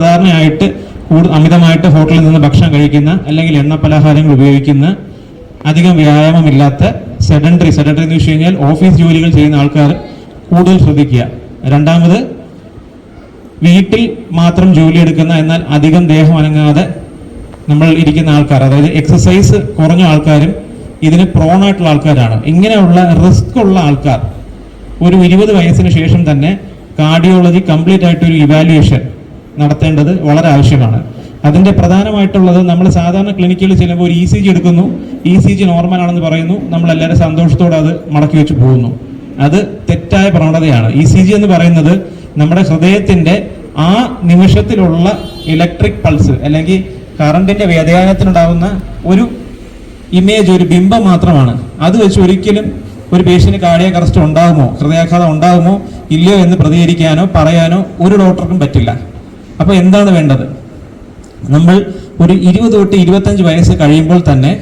സാധാരണയായിട്ട് അമിതമായിട്ട് ഹോട്ടലിൽ നിന്ന് ഭക്ഷണം കഴിക്കുന്ന അല്ലെങ്കിൽ എണ്ണ പലഹാരങ്ങൾ ഉപയോഗിക്കുന്ന അധികം വ്യായാമമില്ലാത്ത സെഡൻഡറി സെഡൻഡറി എന്ന് വെച്ച് കഴിഞ്ഞാൽ ഓഫീസ് ജോലികൾ ചെയ്യുന്ന ആൾക്കാർ കൂടുതൽ ശ്രദ്ധിക്കുക. രണ്ടാമത് വീട്ടിൽ മാത്രം ജോലി എടുക്കുന്ന എന്നാൽ അധികം ദേഹം അനങ്ങാതെ നമ്മൾ ഇരിക്കുന്ന ആൾക്കാർ അതായത് എക്സസൈസ് കുറഞ്ഞ ആൾക്കാരും ഇതിന് പ്രോൺ ആയിട്ടുള്ള ആൾക്കാരാണ്. ഇങ്ങനെയുള്ള റിസ്ക് ഉള്ള ആൾക്കാർ. ഒരു ഇരുപത് വയസ്സിന് ശേഷം തന്നെ കാർഡിയോളജി കംപ്ലീറ്റ് ആയിട്ട് ഒരു ഇവാലുവേഷൻ നടത്തേണ്ടത് വളരെ ആവശ്യമാണ്. അതിന്റെ പ്രധാനമായിട്ടുള്ളത് നമ്മൾ സാധാരണ ക്ലിനിക്കിൽ ചെല്ലുമ്പോൾ ഒരു ഇ സി ജി എടുക്കുന്നു. ഇ സി ജി നോർമൽ ആണെന്ന് പറയുന്നു. നമ്മൾ എല്ലാവരും സന്തോഷത്തോടെ അത് മടക്കി വെച്ച് പോകുന്നു. അത് തെറ്റായ പ്രവണതയാണ്. ഇ സി ജി എന്ന് പറയുന്നത് നമ്മുടെ ഹൃദയത്തിന്റെ ആ നിമിഷത്തിലുള്ള ഇലക്ട്രിക് പൾസ് അല്ലെങ്കിൽ കറണ്ടിന്റെ വ്യതിയാനത്തിനുണ്ടാകുന്ന ഒരു ഇമേജ് ഒരു ബിംബം മാത്രമാണ്. അത് വെച്ച് ഒരിക്കലും ഒരു പേഷ്യന് കാർഡിയാക് അറസ്റ്റ് ഉണ്ടാകുമോ? ഹൃദയാഘാതം ഉണ്ടാകുമോ? ഇല്ലയോ എന്ന് പ്രതികരിക്കാനോ പറയാനോ ഒരു ഡോക്ടർക്കും പറ്റില്ല. അപ്പോൾ എന്താണ് വേണ്ടത്? നമ്മൾ ഒരു ഇരുപത് തൊട്ട് ഇരുപത്തഞ്ച് വയസ്സ് കഴിയുമ്പോൾ തന്നെ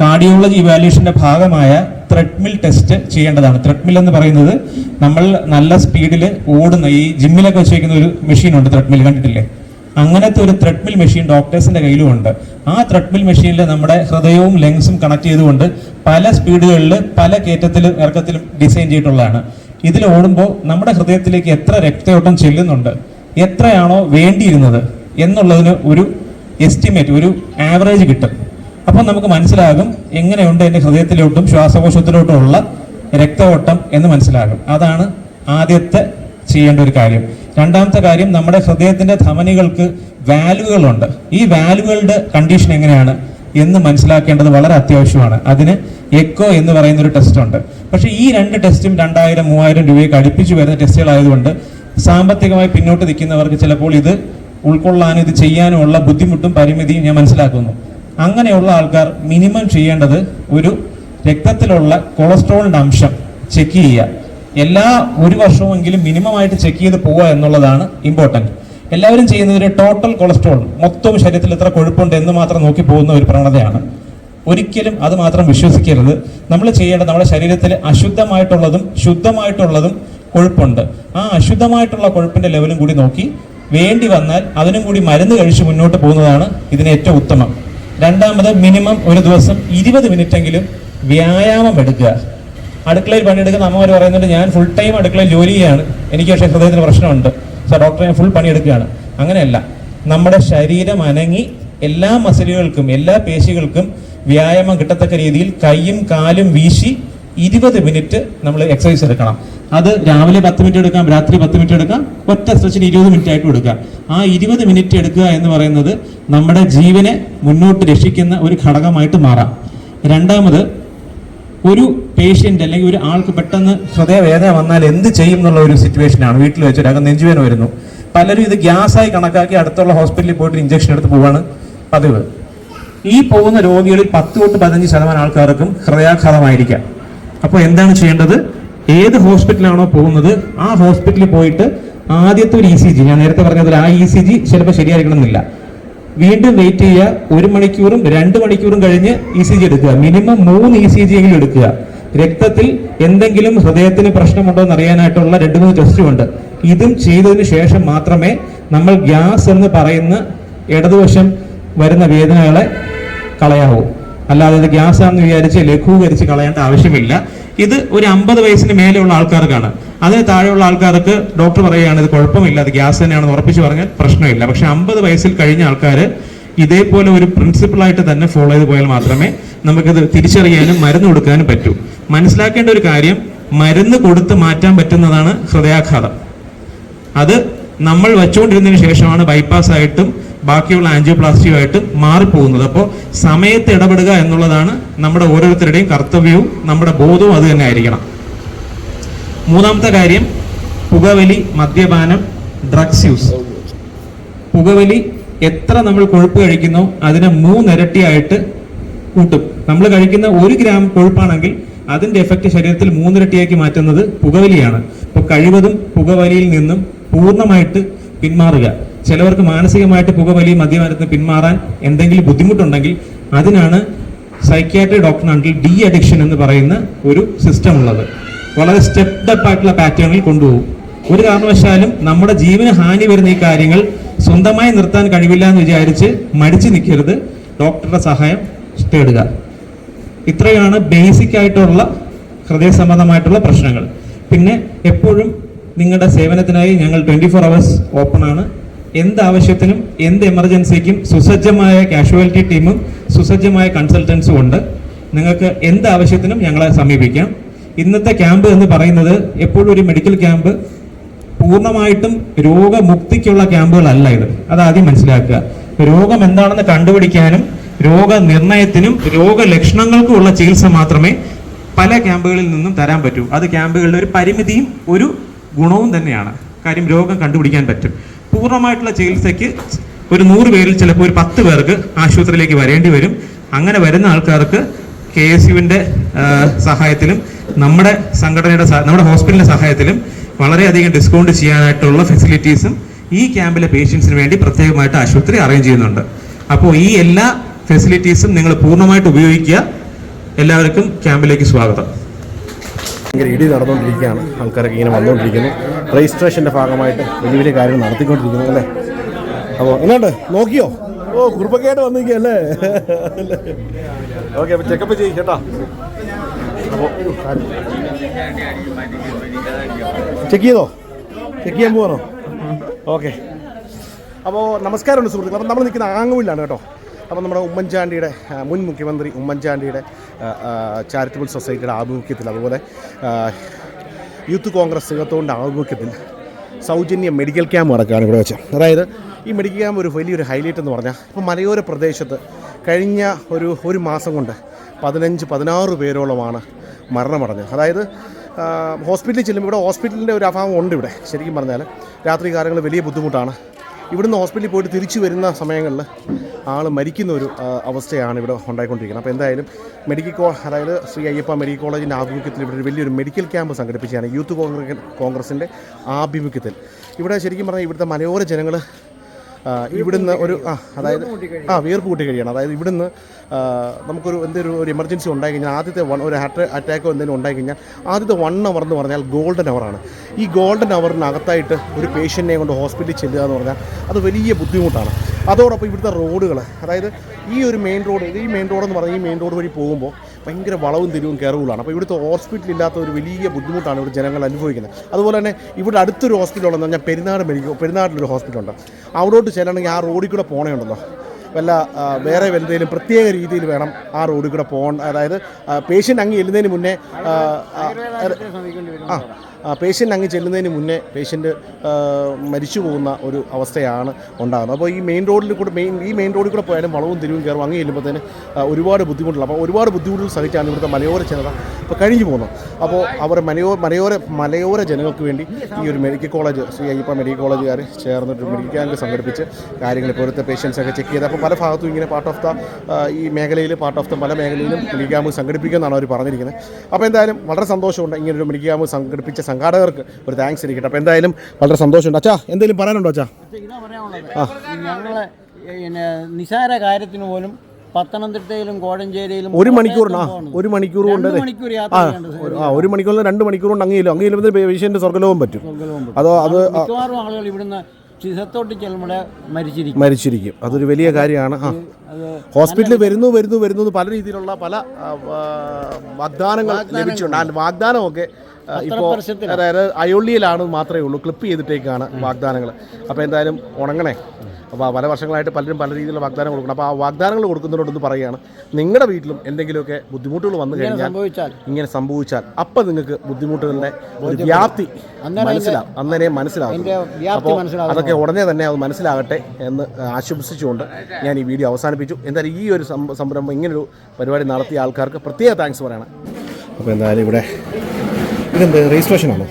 കാർഡിയോളജി ഇവാലുവേഷന്റെ ഭാഗമായ ത്രെഡ്മിൽ ടെസ്റ്റ് ചെയ്യേണ്ടതാണ്. ത്രെഡ്മിൽ എന്ന് പറയുന്നത് നമ്മൾ നല്ല സ്പീഡിൽ ഓടുന്ന ഈ ജിമ്മിലൊക്കെ വെച്ചിരിക്കുന്ന ഒരു മെഷീൻ ഉണ്ട് ത്രെഡ്മിൽ കണ്ടിട്ടില്ലേ? അങ്ങനത്തെ ഒരു ത്രെഡ്മിൽ മെഷീൻ ഡോക്ടേഴ്സിന്റെ കയ്യിലും ഉണ്ട് ആ ത്രെഡ്മിൽ മെഷീനിൽ നമ്മുടെ ഹൃദയവും ലങ്സും കണക്ട് ചെയ്തുകൊണ്ട് പല സ്പീഡുകളിൽ പല കയറ്റത്തിലും ഇറക്കത്തിലും ഡിസൈൻ ചെയ്തിട്ടുള്ളതാണ്. ഇതിൽ ഓടുമ്പോൾ നമ്മുടെ ഹൃദയത്തിലേക്ക് എത്ര രക്തയോട്ടം ചെല്ലുന്നുണ്ട്? എത്രയാണോ വേണ്ടിയിരുന്നത് എന്നുള്ളതിന് ഒരു എസ്റ്റിമേറ്റ് ഒരു ആവറേജ് കിട്ടും. അപ്പം നമുക്ക് മനസ്സിലാകും എങ്ങനെയുണ്ട് എന്റെ ഹൃദയത്തിലോട്ടും ശ്വാസകോശത്തിലോട്ടും ഉള്ള രക്തഓട്ടം എന്ന് മനസ്സിലാകും. അതാണ് ആദ്യത്തെ ചെയ്യേണ്ട ഒരു കാര്യം. രണ്ടാമത്തെ കാര്യം നമ്മുടെ ഹൃദയത്തിന്റെ ധമനികൾക്ക് വാൽവുകളുണ്ട്. ഈ വാൽവുകളുടെ കണ്ടീഷൻ എങ്ങനെയാണ് എന്ന് മനസ്സിലാക്കേണ്ടത് വളരെ അത്യാവശ്യമാണ്. അതിന് എക്കോ എന്ന് പറയുന്ന ഒരു ടെസ്റ്റ് ഉണ്ട്. പക്ഷേ ഈ രണ്ട് ടെസ്റ്റും രണ്ടായിരം മൂവായിരം രൂപയൊക്കെ അടുപ്പിച്ച് വരുന്ന ടെസ്റ്റുകളായതുകൊണ്ട് സാമ്പത്തികമായി പിന്നോട്ട് നിൽക്കുന്നവർക്ക് ചിലപ്പോൾ ഇത് ഉൾക്കൊള്ളാനും ഇത് ചെയ്യാനുമുള്ള ബുദ്ധിമുട്ടും പരിമിതിയും ഞാൻ മനസ്സിലാക്കുന്നു. അങ്ങനെയുള്ള ആൾക്കാർ മിനിമം ചെയ്യേണ്ടത് ഒരു രക്തത്തിലുള്ള കൊളസ്ട്രോളിന്റെ അംശം ചെക്ക് ചെയ്യുക. എല്ലാ ഒരു വർഷമെങ്കിലും മിനിമമായിട്ട് ചെക്ക് ചെയ്ത് പോവുക എന്നുള്ളതാണ് ഇമ്പോർട്ടന്റ് എല്ലാവരും ചെയ്യുന്നത് ഒരു ടോട്ടൽ കൊളസ്ട്രോൾ മൊത്തം ശരീരത്തിൽ എത്ര കൊഴുപ്പുണ്ട് എന്ന് മാത്രം നോക്കി പോകുന്ന ഒരു പ്രവണതയാണ് ഒരിക്കലും അത് മാത്രം വിശ്വസിക്കരുത്. നമ്മൾ ചെയ്യേണ്ടത് നമ്മുടെ ശരീരത്തിൽ അശുദ്ധമായിട്ടുള്ളതും ശുദ്ധമായിട്ടുള്ളതും കൊഴുപ്പുണ്ട്. ആ അശുദ്ധമായിട്ടുള്ള കൊഴുപ്പിന്റെ ലെവലും കൂടി നോക്കി വേണ്ടി വന്നാൽ അതിനും കൂടി മരുന്ന് കഴിച്ച് മുന്നോട്ട് പോകുന്നതാണ് ഇതിന് ഏറ്റവും ഉത്തമം. രണ്ടാമത് മിനിമം ഒരു ദിവസം ഇരുപത് മിനിറ്റെങ്കിലും വ്യായാമം എടുക്കുക. അടുക്കളയിൽ പണിയെടുക്കുന്ന അമ്മമാർ പറയുന്നുണ്ട് ഞാൻ ഫുൾ ടൈം അടുക്കളയിൽ ജോലി ചെയ്യാണ് എനിക്ക് പക്ഷേ ഹൃദയത്തിന് പ്രശ്നമുണ്ട്. സാർ ഡോക്ടർ ഞാൻ ഫുൾ പണിയെടുക്കുകയാണ്. അങ്ങനെയല്ല. നമ്മുടെ ശരീരം അനങ്ങി എല്ലാ മസിലുകൾക്കും എല്ലാ പേശികൾക്കും വ്യായാമം കിട്ടത്തക്ക രീതിയിൽ കൈയും കാലും വീശി ഇരുപത് മിനിറ്റ് നമ്മൾ എക്സസൈസ് എടുക്കണം. അത് രാവിലെ പത്ത് മിനിറ്റ് എടുക്കാം രാത്രി പത്ത് മിനിറ്റ് എടുക്കാം ഒറ്റ സ്ട്രെച്ചിന് ഇരുപത് മിനിറ്റ് ആയിട്ട് എടുക്കാം. ആ ഇരുപത് മിനിറ്റ് എടുക്കുക എന്ന് പറയുന്നത് നമ്മുടെ ജീവനെ മുന്നോട്ട് രക്ഷിക്കുന്ന ഒരു ഘടകമായിട്ട് മാറാം. രണ്ടാമത് ഒരു പേഷ്യന്റ് അല്ലെങ്കിൽ ഒരു ആൾക്ക് പെട്ടെന്ന് ഹൃദയവേദന വന്നാൽ എന്ത് ചെയ്യും എന്നുള്ള ഒരു സിറ്റുവേഷനാണ് വീട്ടിൽ വെച്ചൊരാൾക്ക് നെഞ്ചുവേദന വരുന്നു. പലരും ഇത് ഗ്യാസായി കണക്കാക്കി അടുത്തുള്ള ഹോസ്പിറ്റലിൽ പോയിട്ട് ഇഞ്ചക്ഷൻ എടുത്ത് പോവാണ് പതിവ്. ഈ പോകുന്ന രോഗികളിൽ പത്ത് തൊട്ട് പതിനഞ്ച് ശതമാനം ആൾക്കാർക്കും ഹൃദയാഘാതമായിരിക്കാം. അപ്പോൾ എന്താണ് ചെയ്യേണ്ടത്? ഏത് ഹോസ്പിറ്റലാണോ പോകുന്നത് ആ ഹോസ്പിറ്റലിൽ പോയിട്ട് ആദ്യത്തെ ഒരു ഇ സി ജി ഞാൻ നേരത്തെ പറഞ്ഞതിൽ ആ ഇ സി ജി ചിലപ്പോൾ ശരിയായിരിക്കണമെന്നില്ല. വീണ്ടും വെയിറ്റ് ചെയ്യുക ഒരു മണിക്കൂറും രണ്ട് മണിക്കൂറും കഴിഞ്ഞ് ഇ സി ജി എടുക്കുക. മിനിമം മൂന്ന് ഇ സി ജി എങ്കിലും എടുക്കുക. രക്തത്തിൽ എന്തെങ്കിലും ഹൃദയത്തിന് പ്രശ്നമുണ്ടോ എന്ന് അറിയാനായിട്ടുള്ള രണ്ട് മൂന്ന് ടെസ്റ്റും ഉണ്ട്. ഇതും ചെയ്തതിന് ശേഷം മാത്രമേ നമ്മൾ ഗ്യാസ് എന്ന് പറയുന്ന ഇടതുവശം വരുന്ന വേദനകളെ കളയാവൂ. അല്ലാതെ ഇത് ഗ്യാസ് ആണെന്ന് വിചാരിച്ച് ലഘൂകരിച്ച് കളയേണ്ട ആവശ്യമില്ല. ഇത് ഒരു അമ്പത് വയസ്സിന് മേലെയുള്ള ആൾക്കാർക്കാണ്. അതിന് താഴെയുള്ള ആൾക്കാർക്ക് ഡോക്ടർ പറയുകയാണ് ഇത് കുഴപ്പമില്ല അത് ഗ്യാസ് തന്നെയാണെന്ന് ഉറപ്പിച്ച് പറഞ്ഞാൽ പ്രശ്നമില്ല. പക്ഷെ അമ്പത് വയസ്സിൽ കഴിഞ്ഞ ആൾക്കാർ ഇതേപോലെ ഒരു പ്രിൻസിപ്പിളായിട്ട് തന്നെ ഫോളോ ചെയ്ത് പോയാൽ മാത്രമേ നമുക്കിത് തിരിച്ചറിയാനും മരുന്ന് കൊടുക്കാനും പറ്റൂ. മനസ്സിലാക്കേണ്ട ഒരു കാര്യം മരുന്ന് കൊടുത്ത് മാറ്റാൻ പറ്റുന്നതാണ് ഹൃദയാഘാതം. അത് നമ്മൾ വെച്ചുകൊണ്ടിരുന്നതിന് ശേഷമാണ് ബൈപ്പാസ് ആയിട്ടും ബാക്കിയുള്ള ആൻജിയോപ്ലാസ്റ്റിയുമായിട്ട് മാറിപ്പോകുന്നത്. അപ്പോൾ സമയത്ത് ഇടപെടുക എന്നുള്ളതാണ് നമ്മുടെ ഓരോരുത്തരുടെയും കർത്തവ്യവും നമ്മുടെ ബോധവും അത് തന്നെ ആയിരിക്കണം. മൂന്നാമത്തെ കാര്യം പുകവലി മദ്യപാനം ഡ്രഗ്സ് യൂസ് പുകവലി എത്ര നമ്മൾ കൊഴുപ്പ് കഴിക്കുന്നു അതിനെ മൂന്നിരട്ടിയായിട്ട് കൂട്ടും. നമ്മൾ കഴിക്കുന്ന ഒരു ഗ്രാം കൊഴുപ്പാണെങ്കിൽ അതിന്റെ എഫക്റ്റ് ശരീരത്തിൽ മൂന്നിരട്ടിയാക്കി മാറ്റുന്നത് പുകവലിയാണ്. അപ്പോൾ കഴിവതും പുകവലിയിൽ നിന്നും പൂർണമായിട്ട് പിന്മാറുക. ചിലവർക്ക് മാനസികമായിട്ട് പുകവലി മദ്യപാനത്തിന് പിന്മാറാൻ എന്തെങ്കിലും ബുദ്ധിമുട്ടുണ്ടെങ്കിൽ അതിനാണ് സൈക്യാട്രി ഡോക്ടറിനാണെങ്കിൽ ഡി അഡിക്ഷൻ എന്ന് പറയുന്ന ഒരു സിസ്റ്റം ഉള്ളത്. വളരെ സ്റ്റെപ്ഡ് അപ്പ് ആയിട്ടുള്ള പാറ്റേണിൽ കൊണ്ടുപോകും. ഒരു കാരണവശാലും നമ്മുടെ ജീവന് ഹാനി വരുന്ന ഈ കാര്യങ്ങൾ സ്വന്തമായി നിർത്താൻ കഴിവില്ല എന്ന് വിചാരിച്ച് മടിച്ചു നിൽക്കരുത്. ഡോക്ടറുടെ സഹായം തേടുക. ഇത്രയാണ് ബേസിക് ആയിട്ടുള്ള ഹൃദയ സംബന്ധമായിട്ടുള്ള പ്രശ്നങ്ങൾ. പിന്നെ എപ്പോഴും നിങ്ങളുടെ സേവനത്തിനായി ഞങ്ങൾ ട്വന്റി ഫോർ അവേഴ്സ് ഓപ്പൺ ആണ്. എന്ത് ആവശ്യത്തിനും എന്ത് എമർജൻസിക്കും സുസജ്ജമായ കാഷ്വാലിറ്റി ടീമും സുസജ്ജമായ കൺസൾട്ടൻസും ഉണ്ട്. നിങ്ങൾക്ക് എന്ത് ആവശ്യത്തിനും ഞങ്ങളെ സമീപിക്കാം. ഇന്നത്തെ ക്യാമ്പ് എന്ന് പറയുന്നത് എപ്പോഴും ഒരു മെഡിക്കൽ ക്യാമ്പ്. പൂർണമായിട്ടും രോഗമുക്തിക്കുള്ള ക്യാമ്പുകളല്ല ഇത്. അത് ആദ്യം മനസ്സിലാക്കുക. രോഗം എന്താണെന്ന് കണ്ടുപിടിക്കാനും രോഗനിർണയത്തിനും രോഗലക്ഷണങ്ങൾക്കും ഉള്ള ചികിത്സ മാത്രമേ പല ക്യാമ്പുകളിൽ നിന്നും തരാൻ പറ്റൂ. അത് ക്യാമ്പുകളുടെ ഒരു പരിമിതിയും ഒരു ഗുണവും തന്നെയാണ്. കാര്യം രോഗം കണ്ടുപിടിക്കാൻ പറ്റും. പൂർണമായിട്ടുള്ള ചികിത്സയ്ക്ക് ഒരു നൂറ് പേരിൽ ചിലപ്പോൾ ഒരു പത്ത് പേർക്ക് ആശുപത്രിയിലേക്ക് വരേണ്ടി വരും. അങ്ങനെ വരുന്ന ആൾക്കാർക്ക് കെ എസ് യുവിന്റെ സഹായത്തിലും നമ്മുടെ സംഘടനയുടെ നമ്മുടെ ഹോസ്പിറ്റലിന്റെ സഹായത്തിലും വളരെയധികം ഡിസ്കൗണ്ട് ചെയ്യാനായിട്ടുള്ള ഫെസിലിറ്റീസും ഈ ക്യാമ്പിലെ പേഷ്യൻസിന് വേണ്ടി പ്രത്യേകമായിട്ട് ആശുപത്രി അറേഞ്ച് ചെയ്യുന്നുണ്ട്. അപ്പോൾ ഈ എല്ലാ ഫെസിലിറ്റീസും നിങ്ങൾ പൂർണമായിട്ട് ഉപയോഗിക്കുക. എല്ലാവർക്കും ക്യാമ്പിലേക്ക് സ്വാഗതം. ഭയങ്കര ഇടി നടന്നുകൊണ്ടിരിക്കുകയാണ്. ആൾക്കാരൊക്കെ ഇങ്ങനെ വന്നുകൊണ്ടിരിക്കുന്നു. രജിസ്ട്രേഷന്റെ ഭാഗമായിട്ട് വലിയ വലിയ കാര്യങ്ങൾ നടത്തിക്കൊണ്ടിരിക്കുന്നു അല്ലേ? അപ്പോൾ എന്നാണ്ട് നോക്കിയോ? ഓ കുറുപ്പക്കായിട്ട് വന്നിരിക്കുകയല്ലേ? ഓക്കെ അപ്പോൾ ചെക്കപ്പ് ചെയ്യും കേട്ടോ. അപ്പോൾ ചെക്ക് ചെയ്തോ? ചെക്ക് ചെയ്യാൻ പോകണോ ഓക്കെ. അപ്പോൾ നമസ്കാരമുണ്ട് സുഹൃത്തുക്കൾ അപ്പോൾ നമ്മൾ നിൽക്കുന്ന ആങ്ങുവിലാണ് കേട്ടോ. അപ്പോൾ നമ്മുടെ ഉമ്മൻചാണ്ടിയുടെ മുൻ മുഖ്യമന്ത്രി ഉമ്മൻചാണ്ടിയുടെ ചാരിറ്റബിൾ സൊസൈറ്റിയുടെ ആഭിമുഖ്യത്തിൽ അതുപോലെ യൂത്ത് കോൺഗ്രസ് സിംഗത്തോണിന്റെ ആഭിമുഖ്യത്തിൽ സൗജന്യ മെഡിക്കൽ ക്യാമ്പ് നടക്കുകയാണ് ഇവിടെ വെച്ച്. അതായത് ഈ മെഡിക്കൽ ക്യാമ്പ് ഒരു വലിയൊരു ഹൈലൈറ്റ് എന്ന് പറഞ്ഞാൽ ഇപ്പോൾ മലയോര പ്രദേശത്ത് കഴിഞ്ഞ ഒരു ഒരു മാസം കൊണ്ട് പതിനഞ്ച് പതിനാറ് പേരോളമാണ് മരണമടഞ്ഞത്. അതായത് ഹോസ്പിറ്റലിൽ ചെല്ലുമ്പോൾ ഇവിടെ ഹോസ്പിറ്റലിന്റെ ഒരു അഭാവം ഉണ്ട് ഇവിടെ. ശരിക്കും പറഞ്ഞാൽ രാത്രി കാലങ്ങളിൽ വലിയ ബുദ്ധിമുട്ടാണ്. ഇവിടുന്ന് ഹോസ്പിറ്റലിൽ പോയിട്ട് തിരിച്ചു വരുന്ന സമയങ്ങളിൽ ആൾ മരിക്കുന്ന ഒരു അവസ്ഥയാണ് ഇവിടെ ഉണ്ടായിക്കൊണ്ടിരിക്കുന്നത്. അപ്പോൾ എന്തായാലും മെഡിക്കൽ കോ അതായത് ശ്രീ അയ്യപ്പ മെഡിക്കൽ കോളേജിന്റെ ആഭിമുഖ്യത്തിൽ ഇവിടെ ഒരു വലിയൊരു മെഡിക്കൽ ക്യാമ്പ് സംഘടിപ്പിച്ചാണ് യൂത്ത് കോൺഗ്രസ് കോൺഗ്രസിന്റെ ആഭിമുഖ്യത്തിൽ. ഇവിടെ ശരിക്കും പറഞ്ഞാൽ ഇവിടുത്തെ മലയോര ജനങ്ങൾ ഇവിടുന്ന് ഒരു ആ അതായത് ആ വീർപ്പ് കൂട്ടി കഴിയണം. അതായത് ഇവിടുന്ന് നമുക്കൊരു എന്തൊരു ഒരു എമർജൻസി ഉണ്ടായി കഴിഞ്ഞാൽ ആദ്യത്തെ വൺ ഒരു ഹാർട്ട് അറ്റാക്കോ എന്തെങ്കിലും ഉണ്ടായി കഴിഞ്ഞാൽ ആദ്യത്തെ വൺ അവർ എന്ന് പറഞ്ഞാൽ ഗോൾഡൻ അവറാണ് ഈ ഗോൾഡൻ അവറിനകത്തായിട്ട് ഒരു പേഷ്യന്റിനെ കൊണ്ട് ഹോസ്പിറ്റലിൽ ചെല്ലുക എന്ന് പറഞ്ഞാൽ അത് വലിയ ബുദ്ധിമുട്ടാണ്. അതോടൊപ്പം ഇവിടുത്തെ റോഡുകൾ അതായത് ഈ ഒരു മെയിൻ റോഡ് ഈ മെയിൻ റോഡ് എന്ന് പറഞ്ഞാൽ ഈ മെയിൻ റോഡ് വഴി പോകുമ്പോൾ ഭയങ്കര വളവും തിരിവും കയറുകളാണ് അപ്പോൾ ഇവിടുത്തെ ഹോസ്പിറ്റൽ ഇല്ലാത്ത ഒരു വലിയ ബുദ്ധിമുട്ടാണ് ഇവിടെ ജനങ്ങൾ അനുഭവിക്കുന്നത്. അതുപോലെ തന്നെ ഇവിടെ അടുത്തൊരു ഹോസ്പിറ്റൽ ഉണ്ടെന്ന് പറഞ്ഞാൽ പെരുന്നാട് മെഡിക്കൽ പെരുന്നാട്ടിലൊരു ഹോസ്പിറ്റലുണ്ട്. അവിടോട്ട് ചെല്ലണമെങ്കിൽ ആ റോഡിൽ കൂടെ പോകണമുണ്ടല്ലോ വല്ല വേറെ വലുതേലും പ്രത്യേക രീതിയിൽ വേണം ആ റോഡിൽ കൂടെ പോകാൻ. അതായത് പേഷ്യന്റ് അങ്ങ് ചെല്ലുന്നതിന് മുന്നേ ആ പേഷ്യന്റ് അങ്ങ് ചെല്ലുന്നതിന് മുന്നേ പേഷ്യന്റ് മരിച്ചു പോകുന്ന ഒരു അവസ്ഥയാണ് ഉണ്ടാകുന്നത്. അപ്പോൾ ഈ മെയിൻ റോഡിൽ കൂടെ മെയിൻ ഈ മെയിൻ റോഡിൽ കൂടെ പോയാലും വളവും തിരിവും കയറും. അങ്ങ് ചെല്ലുമ്പോഴത്തേന് ഒരുപാട് ബുദ്ധിമുട്ടുള്ള അപ്പോൾ ഒരുപാട് ബുദ്ധിമുട്ടുകൾ സഹിച്ചാണ് ഇവിടുത്തെ മലയോര ജനത ഇപ്പോൾ കഴിഞ്ഞു പോകുന്നത്. അപ്പോൾ അവർ മലയോ മലയോര മലയോര ജനങ്ങൾക്ക് വേണ്ടി ഈ ഒരു medical college Shri Ayyappa medical കോളേജുകാർ ചേർന്നിട്ട് മെഡിക്കൽ ക്യാമ്പ് സംഘടിപ്പിച്ച് കാര്യങ്ങൾ ഇപ്പോഴത്തെ ഇവിടുത്തെ പേഷ്യൻസൊക്കെ ചെക്ക് ചെയ്ത്. അപ്പോൾ പല ഭാഗത്തും ഇങ്ങനെ പാർട്ട് ഓഫ് ദ ഈ മേഖലയിൽ പാർട്ട് ഓഫ് ദ പല മേഖലയിലും മെഡിക്കൽ ക്യാമ്പ് സംഘടിപ്പിക്കുമെന്നാണ് അവർ പറഞ്ഞിരിക്കുന്നത്. അപ്പോൾ എന്തായാലും വളരെ സന്തോഷമുണ്ട് ഇങ്ങനൊരു മെഡിക്കൽ ക്യാമ്പ് സംഘടിപ്പിച്ച സംഘാടകർക്ക് ഒരു താങ്ക്സ് ഇരിക്കട്ടെ. അപ്പോൾ എന്തായാലും വളരെ സന്തോഷമുണ്ട്. അച്ഛാ എന്തെങ്കിലും പറയാനുണ്ടോ അച്ഛാ? ഇതാ പറയാനുള്ളത്. ഞങ്ങൾ പിന്നെ നിസാര കാര്യത്തിന് പോലും പത്തനംതിട്ടയിലും കോഴഞ്ചേരിയിലും ഒരു മണിക്കൂറിനാ? ഒരു മണിക്കൂർ കൊണ്ട് മണിക്കൂർ ആ ഒരു- മണിക്കൂറിൽ രണ്ട് മണിക്കൂർ കൊണ്ട് അങ്ങ് അങ്ങനെ അങ്ങ് ചെല്ലുമ്പോൾ പേഷ്യന്റ് സ്വർഗലോകം പറ്റും. അതോ അത് മിക്കവാറും ആളുകൾ ഇവിടുന്ന് ചിസത്തോട്ട് ചെല്ലുമ്പോൾ മരിച്ചിരിക്കും. മരിച്ചിരിക്കും. അതൊരു വലിയ കാര്യമാണ്. ആ. ഹോസ്പിറ്റലിൽ വരുന്നു വരുന്നു വരുന്നു പല രീതിയിലുള്ള പല വാഗ്ദാനങ്ങൾ ലഭിച്ചിട്ടുണ്ട്. ആ വാഗ്ദാനമൊക്കെ ഇപ്പോൾ. അതായത് അയോളിയിലാണ് മാത്രമേ ഉള്ളൂ ക്ലിപ്പ് ചെയ്തിട്ടേക്കാണ് വാഗ്ദാനങ്ങൾ അപ്പോൾ എന്തായാലും ഉണങ്ങണേ. അപ്പോൾ പല വർഷങ്ങളായിട്ട് പലരും പല രീതിയിലുള്ള വാഗ്ദാനം കൊടുക്കണം അപ്പോൾ ആ വാഗ്ദാനങ്ങൾ കൊടുക്കുന്നതിനോടൊന്ന് പറയുകയാണ്. നിങ്ങളുടെ വീട്ടിലും എന്തെങ്കിലുമൊക്കെ ബുദ്ധിമുട്ടുകൾ വന്നു കഴിഞ്ഞാൽ ഇങ്ങനെ സംഭവിച്ചാൽ അപ്പം നിങ്ങൾക്ക് ബുദ്ധിമുട്ടുകളുടെ ഒരു വ്യാപ്തി മനസ്സിലാവും. അന്നേരെ മനസ്സിലാവും. അപ്പോൾ അതൊക്കെ ഉടനെ തന്നെ അത് മനസ്സിലാകട്ടെ എന്ന് ആശംസിച്ചുകൊണ്ട് ഞാൻ ഈ വീഡിയോ അവസാനിപ്പിച്ചു. എന്തായാലും ഈ ഒരു സംരംഭം ഇങ്ങനൊരു പരിപാടി നടത്തിയ ആൾക്കാർക്ക് പ്രത്യേക താങ്ക്സ് പറയണം. അപ്പോൾ എന്തായാലും ഇവിടെ ഇതെന്ത് രജിസ്ട്രേഷൻ ആണോ?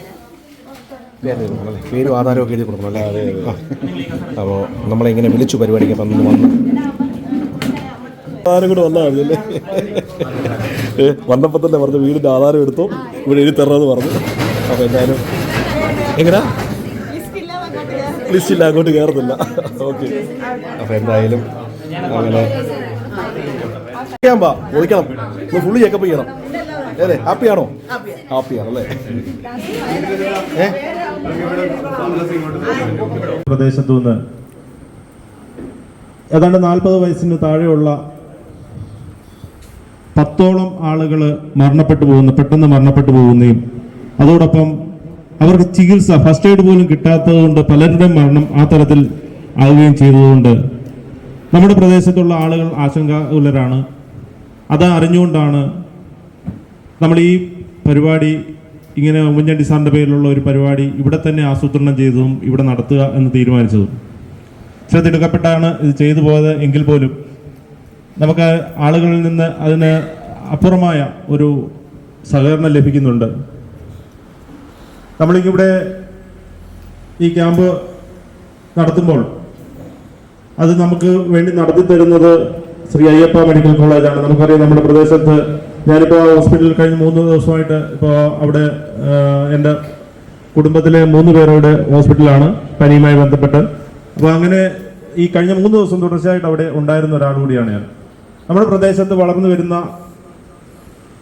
പേരും ആധാരവും ഒക്കെ എഴുതി കൊടുക്കണം അല്ലേ. അപ്പോൾ നമ്മളിങ്ങനെ വിളിച്ചു പരിപാടിക്ക് അപ്പം വന്നു ആധാരം കൂടെ വന്നാൽ മതിയല്ലേ വന്നപ്പോൾ തന്നെ പറഞ്ഞു വീടിന്റെ ആധാരം എടുത്തു ഇവിടെ എഴുതി തരണമെന്ന് പറഞ്ഞു. അപ്പോൾ എന്തായാലും എങ്ങനെയാ ലിസ്റ്റില്ല അങ്ങോട്ട് കയറത്തില്ല ഓക്കെ. അപ്പോൾ എന്തായാലും അങ്ങനെ ഒന്ന് ഫുള്ള് ചെക്കപ്പ് ചെയ്യണം. അതെ ഹാപ്പിയാണോ? ഹാപ്പിയാണ്. അല്ലേ? പ്രദേശത്തു നിന്ന് ഏതാണ്ട് നാൽപ്പത് വയസ്സിന് താഴെയുള്ള പത്തോളം ആളുകൾ മരണപ്പെട്ടു പോകുന്നു പെട്ടെന്ന് മരണപ്പെട്ടു പോകുന്നതും അതോടൊപ്പം അവർക്ക് ചികിത്സ ഫസ്റ്റ് എയ്ഡ് പോലും കിട്ടാത്തത് കൊണ്ട് പലരുടെയും മരണം ആ തരത്തിൽ ആവുകയും ചെയ്തതുകൊണ്ട് നമ്മുടെ പ്രദേശത്തുള്ള ആളുകൾ ആശങ്കാകുലരാണ്. അത് അറിഞ്ഞുകൊണ്ടാണ് നമ്മൾ ഈ പരിപാടി ഇങ്ങനെ ഉമ്മൻചാണ്ടി സാറിന്റെ പേരിലുള്ള ഒരു പരിപാടി ഇവിടെ തന്നെ ആസൂത്രണം ചെയ്തതും ഇവിടെ നടത്തുക എന്ന് തീരുമാനിച്ചതും. ശ്രദ്ധയെടുക്കപ്പെട്ടാണ് ഇത് ചെയ്തു പോയത് എങ്കിൽ പോലും നമുക്ക് ആളുകളിൽ നിന്ന് അതിന് അപ്പുറമായ ഒരു സഹകരണം ലഭിക്കുന്നുണ്ട്. നമ്മളിവിടെ ഈ ക്യാമ്പ് നടത്തുമ്പോൾ അത് നമുക്ക് വേണ്ടി നടത്തി തരുന്നത് ശ്രീ അയ്യപ്പ മെഡിക്കൽ കോളേജാണ്. നമുക്കറിയാം നമ്മുടെ പ്രദേശത്ത് ഞാനിപ്പോൾ ഹോസ്പിറ്റലിൽ കഴിഞ്ഞ മൂന്ന് ദിവസമായിട്ട് ഇപ്പോൾ അവിടെ എന്റെ കുടുംബത്തിലെ മൂന്ന് പേരവിടെ ഹോസ്പിറ്റലാണ് പനിയുമായി ബന്ധപ്പെട്ട്. അപ്പോൾ അങ്ങനെ ഈ കഴിഞ്ഞ മൂന്ന് ദിവസം തുടർച്ചയായിട്ട് അവിടെ ഉണ്ടായിരുന്ന ഒരാൾ കൂടിയാണ് ഞാൻ. നമ്മുടെ പ്രദേശത്ത് വളർന്നു വരുന്ന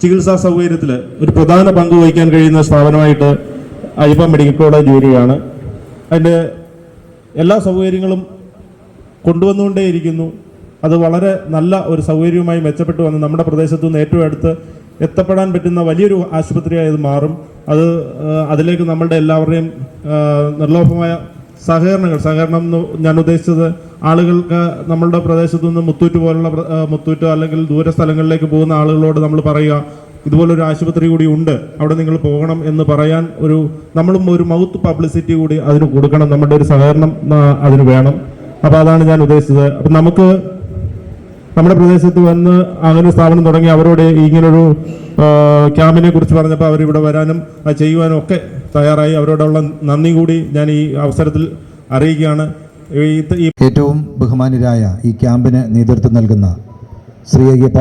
ചികിത്സാ സൗകര്യത്തിൽ ഒരു പ്രധാന പങ്ക് വഹിക്കാൻ കഴിയുന്ന സ്ഥാപനമായിട്ട് അയ്യപ്പ മെഡിക്കൽ കോളേജ് വരികയാണ് അതിന്റെ എല്ലാ സൗകര്യങ്ങളും കൊണ്ടുവന്നുകൊണ്ടേയിരിക്കുന്നു. അത് വളരെ നല്ല ഒരു സൗകര്യവുമായി മെച്ചപ്പെട്ടു വന്ന് നമ്മുടെ പ്രദേശത്തു നിന്ന് ഏറ്റവും അടുത്ത് എത്തപ്പെടാൻ പറ്റുന്ന വലിയൊരു ആശുപത്രിയായി ഇത് മാറും. അത് അതിലേക്ക് നമ്മളുടെ എല്ലാവരുടെയും നിർലോഭമായ സഹകരണങ്ങൾ സഹകരണം എന്ന് ഞാൻ ഉദ്ദേശിച്ചത് ആളുകൾക്ക് നമ്മളുടെ പ്രദേശത്തു നിന്ന് മുത്തൂറ്റ് പോലുള്ള മുത്തൂറ്റ് അല്ലെങ്കിൽ ദൂര സ്ഥലങ്ങളിലേക്ക് പോകുന്ന ആളുകളോട് നമ്മൾ പറയുക ഇതുപോലൊരു ആശുപത്രി കൂടി ഉണ്ട് അവിടെ നിങ്ങൾ പോകണം എന്ന് പറയാൻ ഒരു നമ്മളും ഒരു മൗത്ത് പബ്ലിസിറ്റി കൂടി അതിന് കൊടുക്കണം നമ്മുടെ ഒരു സഹകരണം അതിന് വേണം. അപ്പോൾ അതാണ് ഞാൻ ഉദ്ദേശിച്ചത്. അപ്പം നമുക്ക് നമ്മുടെ പ്രദേശത്ത് വന്ന് അങ്ങനെ സ്ഥാപനം തുടങ്ങി അവരോട് ഇങ്ങനൊരു ക്യാമ്പിനെ കുറിച്ച് പറഞ്ഞപ്പോൾ അവരിവിടെ വരാനും അത് ചെയ്യുവാനും ഒക്കെ തയ്യാറായി. അവരോടുള്ള നന്ദി കൂടി ഞാൻ ഈ അവസരത്തിൽ അറിയിക്കുകയാണ്. ഏറ്റവും ബഹുമാനരായ ഈ ക്യാമ്പിന് നേതൃത്വം നൽകുന്ന ശ്രീ അയ്യപ്പ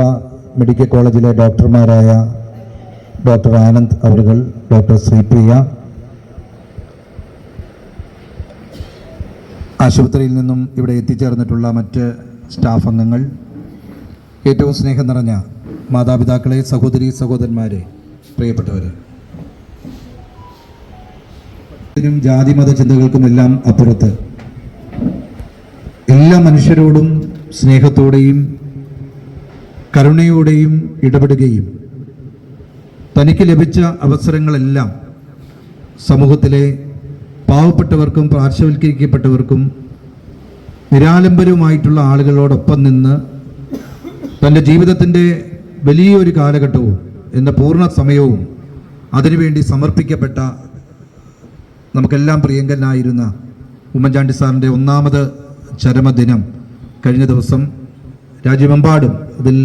മെഡിക്കൽ കോളേജിലെ ഡോക്ടർമാരായ ഡോക്ടർ ആനന്ദ് അവരുകൾ ഡോക്ടർ ശ്രീപ്രിയ ആശുപത്രിയിൽ നിന്നും ഇവിടെ എത്തിച്ചേർന്നിട്ടുള്ള മറ്റ് സ്റ്റാഫ് അംഗങ്ങൾ ഏറ്റവും സ്നേഹം നിറഞ്ഞ മാതാപിതാക്കളെ സഹോദരി സഹോദരന്മാരെ പ്രിയപ്പെട്ടവരെ. ഇതിനും ജാതി മത ചിന്തകൾക്കും എല്ലാം അപ്പുറത്ത് എല്ലാ മനുഷ്യരോടും സ്നേഹത്തോടെയും കരുണയോടെയും ഇടപെടുകയും തനിക്ക് ലഭിച്ച അവസരങ്ങളെല്ലാം സമൂഹത്തിലെ പാവപ്പെട്ടവർക്കും പാർശ്വവൽക്കരിക്കപ്പെട്ടവർക്കും നിരാലംബരവുമായിട്ടുള്ള ആളുകളോടൊപ്പം നിന്ന് തന്റെ ജീവിതത്തിന്റെ വലിയൊരു കാലഘട്ടവും എന്ന പൂർണ സമയവും അതിനുവേണ്ടി സമർപ്പിക്കപ്പെട്ട നമുക്കെല്ലാം പ്രിയങ്കരനായിരുന്ന ഉമ്മൻചാണ്ടി സാറിന്റെ ഒന്നാമത് ചരമദിനം കഴിഞ്ഞ ദിവസം രാജ്യമെമ്പാടും അതിൽ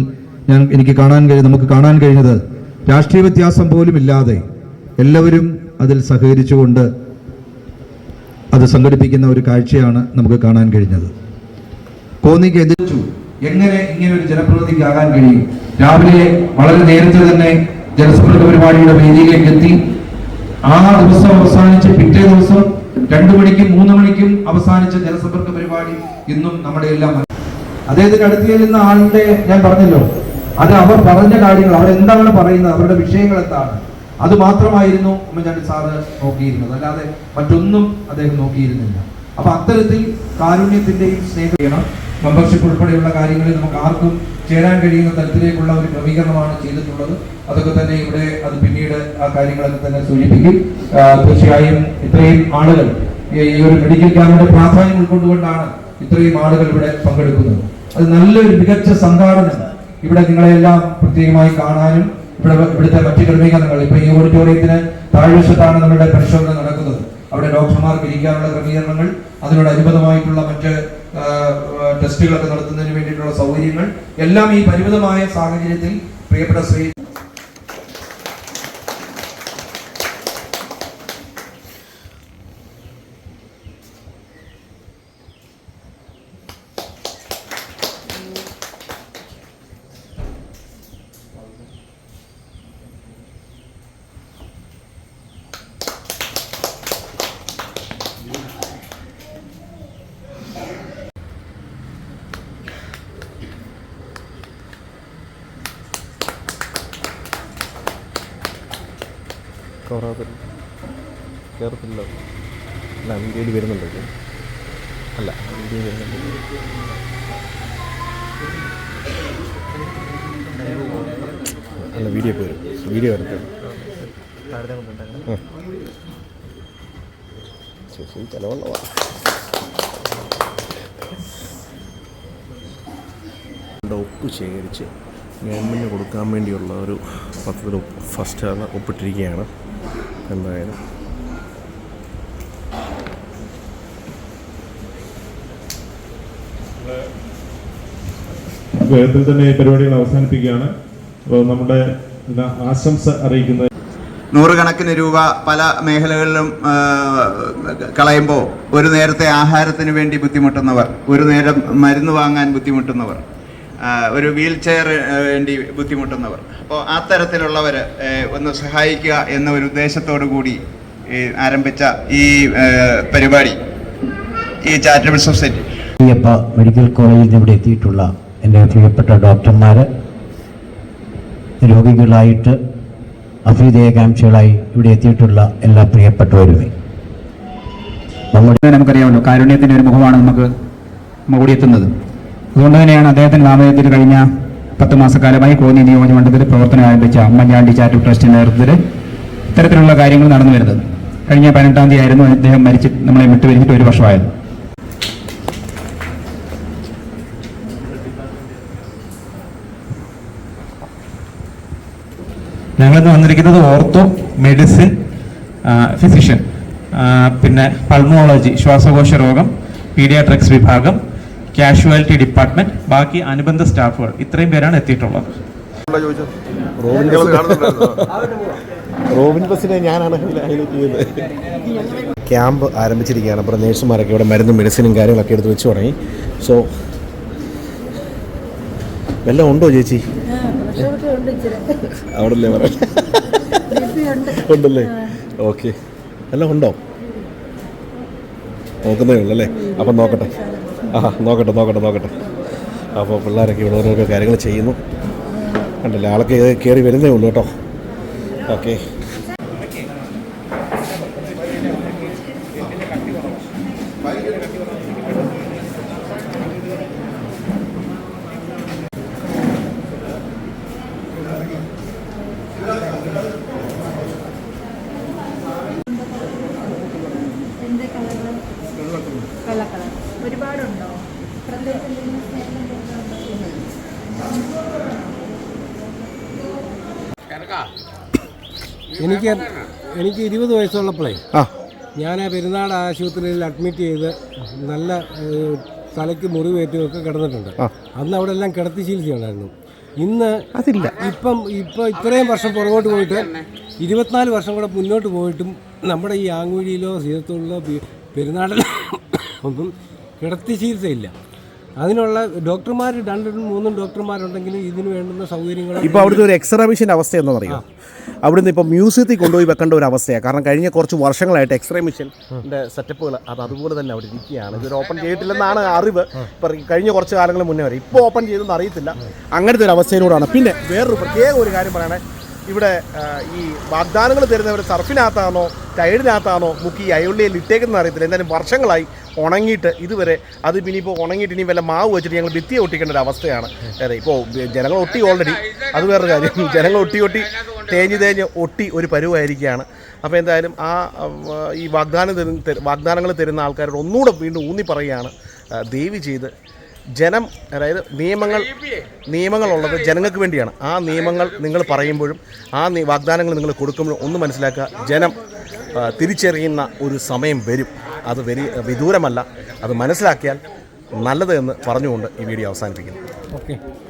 ഞാൻ എനിക്ക് കാണാൻ കഴി നമുക്ക് കാണാൻ കഴിഞ്ഞത് രാഷ്ട്രീയ വ്യത്യാസം പോലും ഇല്ലാതെ എല്ലാവരും അതിൽ സഹകരിച്ചുകൊണ്ട് അത് സംഘടിപ്പിക്കുന്ന ഒരു കാഴ്ചയാണ് നമുക്ക് കാണാൻ കഴിഞ്ഞത്. കോന്നിക്ക് എതിർച്ചു എങ്ങനെ ഇങ്ങനെ ഒരു ജനപ്രതിനിധിക്കാകാൻ കഴിയും? രാവിലെ വളരെ നേരത്തെ തന്നെ ജനസമ്പർക്ക പരിപാടിയുടെ വേദിയിലേക്ക് എത്തി ആ ദിവസം അവസാനിച്ച് പിറ്റേ ദിവസം രണ്ടു മണിക്കും മൂന്ന് മണിക്കും അവസാനിച്ച ജനസമ്പർക്ക പരിപാടി ഇന്നും നമ്മുടെ എല്ലാം അദ്ദേഹത്തിന് അടുത്ത് ചെല്ലുന്ന ആളിന്റെ ഞാൻ പറഞ്ഞല്ലോ. അത് അവർ പറഞ്ഞ കാര്യങ്ങൾ അവർ എന്താണ് പറയുന്നത് അവരുടെ വിഷയങ്ങൾ എന്താണ്? അത് മാത്രമായിരുന്നു ഉമ്മൻചാണ്ടി സാറ് നോക്കിയിരുന്നത്. അല്ലാതെ മറ്റൊന്നും അദ്ദേഹം നോക്കിയിരുന്നില്ല. അപ്പൊ അത്തരത്തിൽ കാരുണ്യത്തിന്റെയും സ്നേഹം മെമ്പർഷിപ്പ് ഉൾപ്പെടെയുള്ള കാര്യങ്ങളിൽ നമുക്ക് ആർക്കും ചേരാൻ കഴിയുന്ന തരത്തിലേക്കുള്ള ഒരു ക്രമീകരണമാണ് ചെയ്തിട്ടുള്ളത്. അതൊക്കെ തന്നെ ഇവിടെ അത് പിന്നീട് ആ കാര്യങ്ങളൊക്കെ തന്നെ സൂചിപ്പിക്കും. തീർച്ചയായും ഇത്രയും ആളുകൾ ഈ ഈ ഒരു മെഡിക്കൽ ക്യാമ്പിന്റെ പ്രാധാന്യം ഉൾക്കൊണ്ടുകൊണ്ടാണ് ഇത്രയും ആളുകൾ ഇവിടെ പങ്കെടുക്കുന്നത്. അത് നല്ലൊരു മികച്ച സംഘാടനം ഇവിടെ നിങ്ങളെല്ലാം പ്രത്യേകമായി കാണാനും ഇവിടെ ഇവിടുത്തെ മറ്റ് ക്രമീകരണങ്ങൾ. ഇപ്പൊ ഈ ഓഡിറ്റോറിയത്തിന് താഴ്വശത്താണ് നമ്മുടെ പരിശോധന നടക്കുന്നത്. അവിടെ ഡോക്ടർമാർക്ക് ഇരിക്കാനുള്ള ക്രമീകരണങ്ങൾ അതിനോടനുബന്ധമായിട്ടുള്ള മറ്റ് ടെസ്റ്റുകളൊക്കെ നടത്തുന്നതിന് വേണ്ടിയിട്ടുള്ള സൗകര്യങ്ങൾ എല്ലാം ഈ പരിമിതമായ സാഹചര്യത്തിൽ പ്രിയപ്പെട്ട ശ്രീ ചേർത്തില്ല അല്ല ഇന്ത്യയിൽ വരുന്നുണ്ടോ അല്ല വീഡിയോ വരുന്നുണ്ട് അല്ല വീഡിയോ പോയി വീഡിയോ വരട്ടെ. ശേഷം ഒപ്പ് ശേഖരിച്ച് ഗവൺമെന്റ് കൊടുക്കാൻ വേണ്ടിയുള്ള ഒരു പത്രത്തിൽ ഫസ്റ്റ് ഒപ്പിട്ടിരിക്കുകയാണ്. എന്തായാലും വേഗത്തിൽ തന്നെ ഈ പരിപാടികൾ അവസാനിപ്പിക്കുകയാണ്. അപ്പോൾ നമ്മുടെ ആശംസ അറിയിക്കുന്നത് നൂറുകണക്കിന് രൂപ പല മേഖലകളിലും കളയുമ്പോൾ ഒരു നേരത്തെ ആഹാരത്തിന് വേണ്ടി ബുദ്ധിമുട്ടുന്നവർ ഒരു നേരം മരുന്ന് വാങ്ങാൻ ബുദ്ധിമുട്ടുന്നവർ ഒരു വീൽ ചെയർ വേണ്ടി ബുദ്ധിമുട്ടുന്നവർ. അപ്പോൾ ആ തരത്തിലുള്ളവർ ഒന്ന് സഹായിക്കുക എന്ന ഒരു ഉദ്ദേശത്തോടു കൂടി ആരംഭിച്ച ഈ പരിപാടി ഈ ചാരിറ്റബിൾ സൊസൈറ്റി. മെഡിക്കൽ കോളേജിൽ നിന്ന് ഇവിടെ എത്തിയിട്ടുള്ള എന്റെ പ്രിയപ്പെട്ട ഡോക്ടർമാർ രോഗികളായിട്ട് അഭ്യുദയകാംക്ഷികളായി ഇവിടെ എത്തിയിട്ടുള്ള എല്ലാ പ്രിയപ്പെട്ടവരുമേ. നമ്മുടെ നമുക്കറിയാമല്ലോ കാരുണ്യത്തിന്റെ ഒരു മുഖമാണ് നമുക്ക് ഓടിയെത്തുന്നത് അതുകൊണ്ട് തന്നെയാണ് അദ്ദേഹത്തിന്റെ നാമധേയത്തിൽ കഴിഞ്ഞ പത്ത് മാസക്കാലമായി കോന്നി നിയോജകമണ്ഡലത്തിൽ പ്രവർത്തനം ആരംഭിച്ച ഉമ്മൻചാണ്ടി ചാരിറ്റബിൾ ട്രസ്റ്റിന്റെ നേതൃത്വത്തിൽ ഇത്തരത്തിലുള്ള കാര്യങ്ങൾ നടന്നു വരുന്നത് കഴിഞ്ഞ പതിനെട്ടാം തീയതി ആയിരുന്നു അദ്ദേഹം മരിച്ച് നമ്മളെ വിട്ടുപിരിഞ്ഞിട്ട് ഒരു വർഷമായത്. ഞങ്ങളിന്ന് വന്നിരിക്കുന്നത് ഓർത്തോ മെഡിസിൻ ഫിസിഷ്യൻ പിന്നെ പൾമോളജി ശ്വാസകോശ രോഗം പീഡിയാട്രിക്സ് വിഭാഗം കാഷ്വാലിറ്റി ഡിപ്പാർട്ട്മെന്റ് ബാക്കി അനുബന്ധ സ്റ്റാഫുകൾ. ഇത്രയും പേരാണ് എത്തിയിട്ടുള്ളത്. റോബിൻ റോബിൻ ബസ്സിനെ ഞാനാണ് ഹൈലൈറ്റ് ചെയ്യുന്നത്. ക്യാമ്പ് ആരംഭിച്ചിരിക്കുകയാണ്. അപ്പോൾ നേഴ്സുമാരൊക്കെ ഇവിടെ മരുന്നും മെഡിസിനും കാര്യങ്ങളൊക്കെ എടുത്ത് വെച്ച് തുടങ്ങി. സോ വല്ലതും ഉണ്ടോ ചേച്ചി? അവിടെ അല്ലേ പറയാം? ഉണ്ടല്ലേ? ഓക്കെ. എല്ലാം ഉണ്ടോ? നോക്കുന്നേ ഉള്ളൂ അല്ലേ? അപ്പം നോക്കട്ടെ. ആ നോക്കട്ടെ നോക്കട്ടെ നോക്കട്ടെ. അപ്പോൾ പിള്ളേരൊക്കെ ഇവിടെ ഓരോരോ കാര്യങ്ങൾ ചെയ്യുന്നു. കണ്ടല്ലേ? ആളൊക്കെ കയറി വരുന്നേ ഉള്ളൂ കേട്ടോ. ഓക്കെ. എനിക്ക് എനിക്ക് ഇരുപത് വയസ്സുള്ളപ്പോഴേ ആ. ഞാൻ പെരുന്നാട് ആശുപത്രിയിൽ അഡ്മിറ്റ് ചെയ്ത് നല്ല തലയ്ക്ക് മുറിവേറ്റും ഒക്കെ കിടന്നിട്ടുണ്ട്. അന്ന് അവിടെ എല്ലാം കിടത്തി ചികിത്സയുണ്ടായിരുന്നു ഇന്ന് അതില്ല. ഇപ്പം ഇപ്പം ഇത്രയും വർഷം പുറകോട്ട് പോയിട്ട് ഇരുപത്തിനാല് വർഷം കൂടെ മുന്നോട്ട് പോയിട്ടും നമ്മുടെ ഈ ആങ്കുഴിയിലോ സീതത്തുള്ളിലോ പെരുന്നാടിലോ ഒന്നും കിടത്തി ചികിത്സയില്ല. അതിനുള്ള ഡോക്ടർമാർ രണ്ടും മൂന്നും ഡോക്ടർമാരുണ്ടെങ്കിലും ഇതിന് വേണ്ടുന്ന സൗകര്യങ്ങൾ ഇപ്പോൾ അവിടുത്തെ ഒരു എക്സ്റേ മെഷീന്റെ അവസ്ഥ അറിയാം. അവിടുന്ന് ഇപ്പോൾ മ്യൂസിയത്തിൽ കൊണ്ടുപോയി വെക്കേണ്ട ഒരു അവസ്ഥയാണ് കാരണം കഴിഞ്ഞ കുറച്ച് വർഷങ്ങളായിട്ട് എക്സ്റേ മെഷീന്റെ സെറ്റപ്പുകൾ അത് അതുപോലെ തന്നെ അവിടെ ഇരിക്കുകയാണ്. ഇതൊരു ഓപ്പൺ ചെയ്തിട്ടില്ലെന്നാണ് അറിവ്. ഇപ്പം കഴിഞ്ഞ കുറച്ച് കാലങ്ങൾ മുന്നേ വരെ. ഇപ്പോൾ ഓപ്പൺ ചെയ്തെന്ന് അറിയത്തില്ല. അങ്ങനത്തെ ഒരു അവസ്ഥയിലൂടെയാണ്. പിന്നെ വേറൊരു പ്രത്യേക ഒരു കാര്യം പറയണേ. ഇവിടെ ഈ വാഗ്ദാനങ്ങൾ തരുന്നവർ സർഫിനകത്താണോ ടൈഡിനകത്താണോ മുക്കി അയോളിയിൽ ഇട്ടേക്കുന്നത് അറിയത്തില്ല. എന്തായാലും വർഷങ്ങളായി ഉണങ്ങിയിട്ട് ഇതുവരെ അത് പിന്നെ ഇപ്പോൾ ഉണങ്ങിയിട്ട് ഇനി വല്ല മാവ് വെച്ചിട്ട് ഞങ്ങൾ ഭിത്തി ഒട്ടിക്കേണ്ട ഒരു അവസ്ഥയാണ്. അതെ ഇപ്പോൾ ജനങ്ങൾ ഒട്ടി ഓൾറെഡി അത് വേറൊരു കാര്യം. ജനങ്ങൾ ഒട്ടി ഒട്ടി തേഞ്ഞ് തേഞ്ഞ് ഒട്ടി ഒരു പരുവായിരിക്കുകയാണ്. അപ്പോൾ എന്തായാലും ആ ഈ വാഗ്ദാനം തരുന്ന വാഗ്ദാനങ്ങൾ തരുന്ന ആൾക്കാരോട് ഒന്നുകൂടെ വീണ്ടും ഊന്നി പറയുകയാണ് ദയവ് ചെയ്ത് ജനം അതായത് നിയമങ്ങൾ നിയമങ്ങളുള്ളത് ജനങ്ങൾക്ക് വേണ്ടിയാണ്. ആ നിയമങ്ങൾ നിങ്ങൾ പറയുമ്പോഴും ആ വാഗ്ദാനങ്ങൾ നിങ്ങൾ കൊടുക്കുമ്പോഴും ഒന്ന് മനസ്സിലാക്കുക ജനം തിരിച്ചറിയുന്ന ഒരു സമയം വരും. അത് വരി വിദൂരമല്ല. അത് മനസ്സിലാക്കിയാൽ നല്ലത് എന്ന് പറഞ്ഞുകൊണ്ട് ഈ വീഡിയോ അവസാനിപ്പിക്കുന്നു. ഓക്കെ.